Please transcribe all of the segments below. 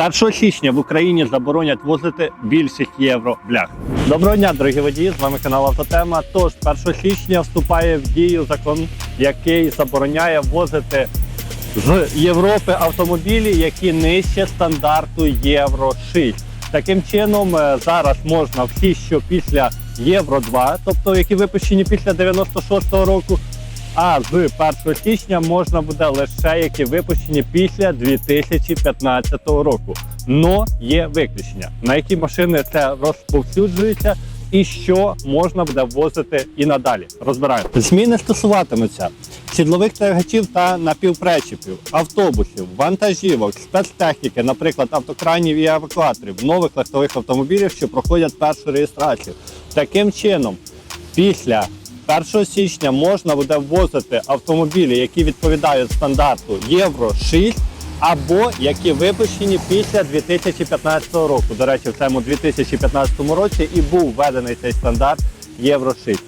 З 1 січня в Україні заборонять возити більших євро блях. Доброго дня, дорогі водії! З вами канал Автотема. Тож 1 січня вступає в дію закон, який забороняє возити з Європи автомобілі, які нижче стандарту Євро 6. Таким чином, е, зараз можна всі, що після Євро 2, тобто які випущені після 96-го року, а з 1 січня можна буде лише які випущені після 2015 року. Но є виключення, на які машини це розповсюджується. І що можна буде ввозити і надалі. Розбираємо. Зміни стосуватимуться сідлових тягачів та напівпречіпів, автобусів, вантажівок, спецтехніки, наприклад, автокранів і евакуаторів, нових легкових автомобілів, що проходять першу реєстрацію. Таким чином, після 1 січня можна буде ввозити автомобілі, які відповідають стандарту Євро 6 або які випущені після 2015 року. До речі, в цьому 2015 році і був введений цей стандарт Євро 6.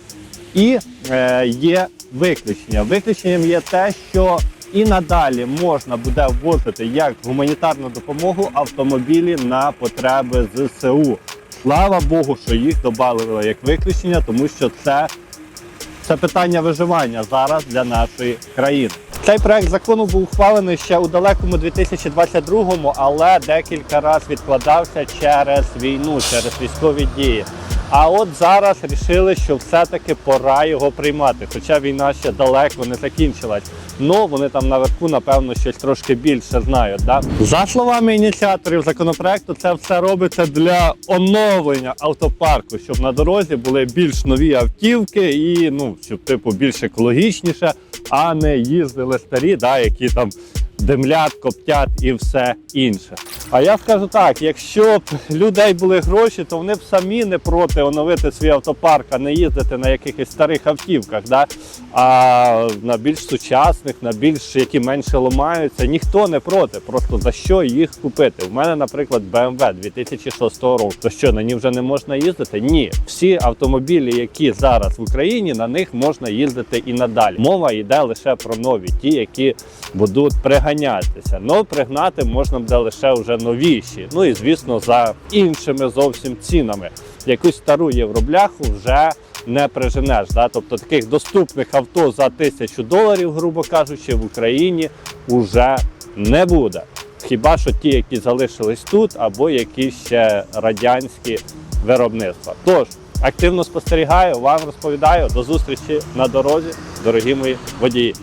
І е, є виключення. Виключенням є те, що і надалі можна буде ввозити як гуманітарну допомогу автомобілі на потреби ЗСУ. Слава Богу, що їх додали як виключення, тому що це це питання виживання зараз для нашої країни. Цей проект закону був ухвалений ще у далекому 2022-му, але декілька разів відкладався через війну, через військові дії. А от зараз рішили, що все-таки пора його приймати, хоча війна ще далеко не закінчилась. Ну вони там наверху, напевно, щось трошки більше знають. Да? За словами ініціаторів законопроекту, це все робиться для оновлення автопарку, щоб на дорозі були більш нові автівки і ну щоб типу більш екологічніше, а не їздили старі, да, які там димлять, коптять і все інше. А я скажу так: якщо б людей були гроші, то вони б самі не проти оновити свій автопарк, а не їздити на якихось старих автівках, да? а на більш сучасних, на більш які менше ламаються. Ніхто не проти. Просто за що їх купити? У мене, наприклад, BMW 2006 року. То що на ній вже не можна їздити? Ні, всі автомобілі, які зараз в Україні, на них можна їздити і надалі. Мова йде лише про нові, ті, які будуть приганятися. Ну пригнати можна буде лише вже новіші. Ну і звісно, за іншими зовсім цінами. Якусь стару євробляху вже не приженеш. Да? Тобто таких доступних авто за тисячу доларів, грубо кажучи, в Україні вже не буде. Хіба що ті, які залишились тут, або якісь ще радянські виробництва. Тож активно спостерігаю, вам розповідаю. До зустрічі на дорозі, дорогі мої водії.